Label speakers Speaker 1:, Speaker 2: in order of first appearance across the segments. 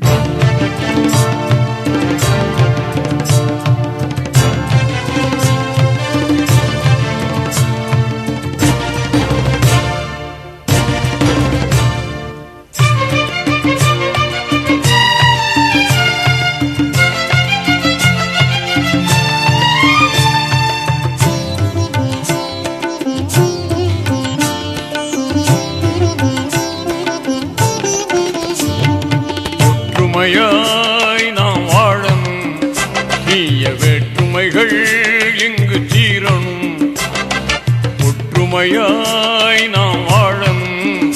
Speaker 1: ஒற்றுமையாய் ஒற்றுமையாய் நாம் வாழணும்.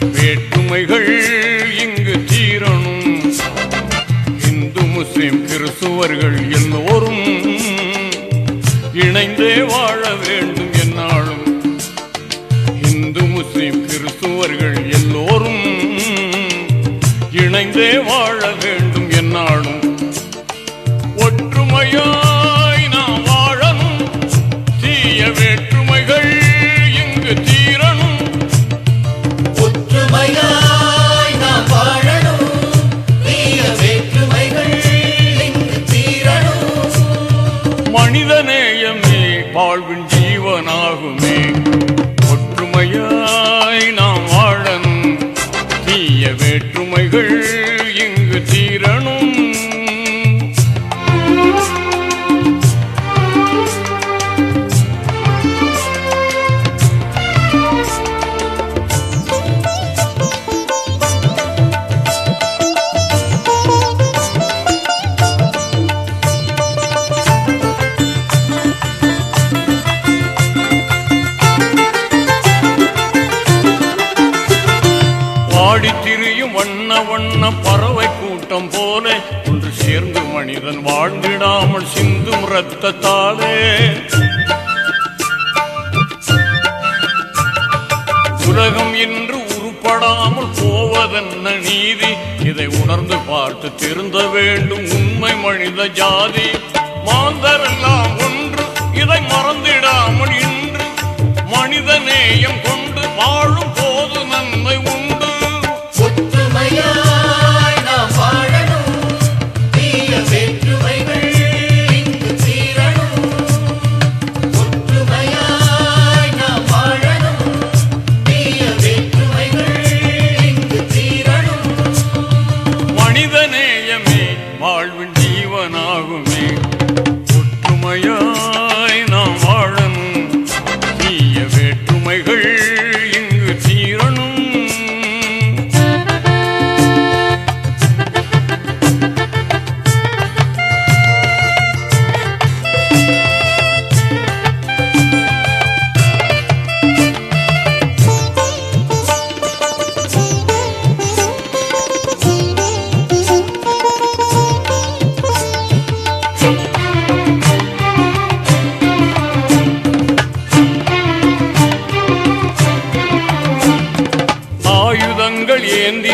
Speaker 1: வேற்றுமைகள் இங்கு தீரணும். இந்து முஸ்லிம் கிறிஸ்துவர்கள் எல்லோரும் இணைந்தே வாழ வேண்டும். ரத்தத்தாலே உலகம் என்று உருப்படாமல் போவதென்ன நீதி? இதை உணர்ந்து பார்த்து திருந்த வேண்டும் உண்மை மனித ஜாதி. மாந்தரெல்லாம் உண்மை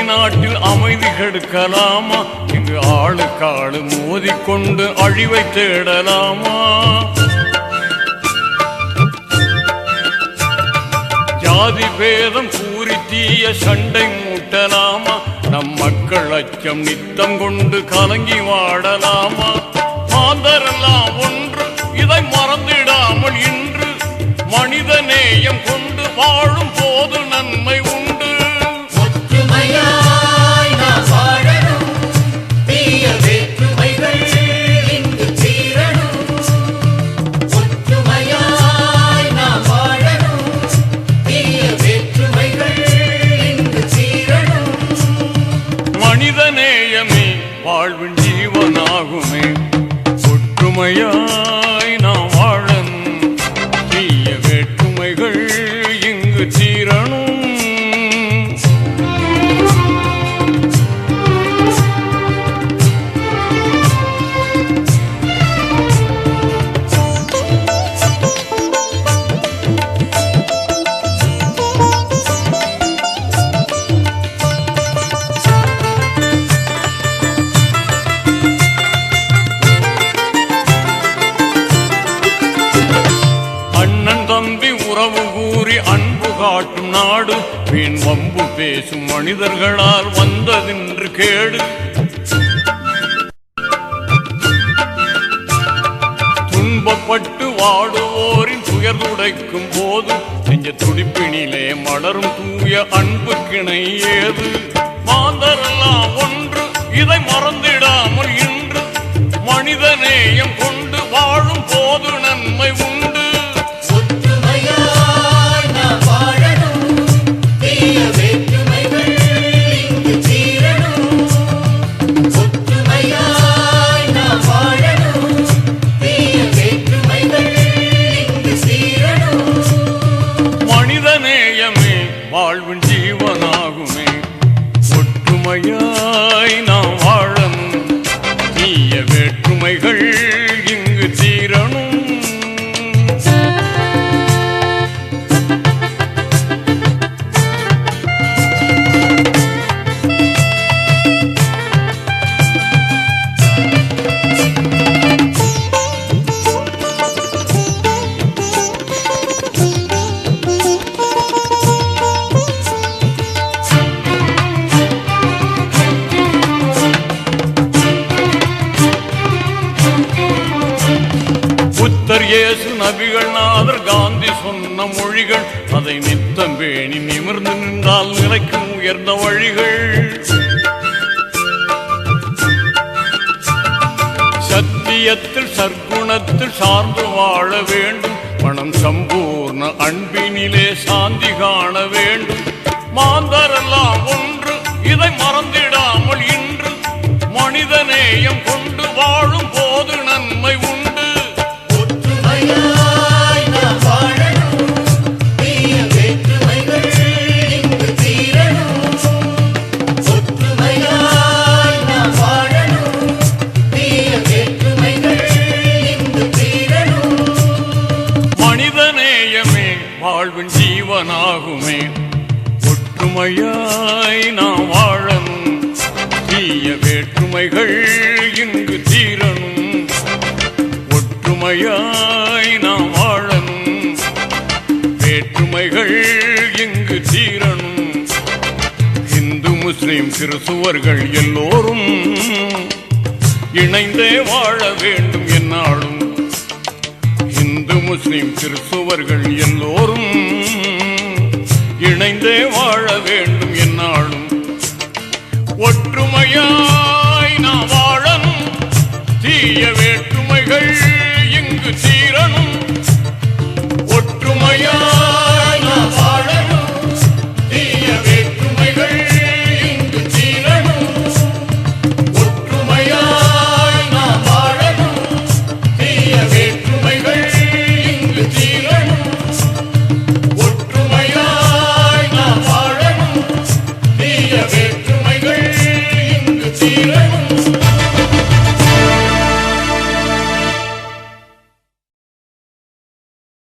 Speaker 1: நாட்டில் அமைதி கெடுக்கலாமா? இங்கு ஆளுக்காளு மோதிக்கொண்டு அழிவை தேடலாமா? ஜாதி பேதம் கூறி தீய சண்டை மூட்டலாமா? நம் மக்கள் அச்சம் நித்தம் கொண்டு கலங்கி வாடலாமா? மாந்தரெல்லாம் ஒன்று இதை மறந்திடாமல் இன்று. மனித நேயம் கொண்டு வாழும் போது நன்மை காட்டும் நாடு. வீண் வம்பு பேசும் மனிதர்களால் வந்ததென்று கேடு. துன்பப்பட்டு வாடுவோரின் துயர் துடைக்கும் போது நெஞ்ச துடிப்பினிலே மலரும் தூய அன்பு கிணை ஏது? இயேசு நபிகள் நாதர் காந்தி சொன்ன மொழிகள். அதை நித்தம் பேணி நிமிர்ந்து நின்றால் நிலைக்கும் உயர்ந்த வழிகள். சத்தியத்தில் சற்குணத்தில் சார்ந்து வாழ வேண்டும். மனம் சம்பூர்ண அன்பினிலே சாந்தி காண வேண்டும். மாந்தரெல்லாம் ஒன்று இதை மறந்திடாமல் இன்று. மனிதநேயம் கொண்டு வாழ்வின் ஜீவனாகுமே. ஒற்றுமையாய் நாம் வாழனும் தீய வேற்றுமைகள் இங்கு தீரணும். ஒற்றுமையாய் நாம் வாழனும் வேற்றுமைகள் இங்கு தீரணும். இந்து முஸ்லிம் கிறிஸ்துவர்கள் எல்லோரும் இணைந்தே வாழ வேண்டும் என்னாலும். முஸ்லிம் கிறிஸ்துவர்கள் எல்லோரும் இணைந்தே வாழ வேண்டும் என்னாலும். ஒற்றுமையா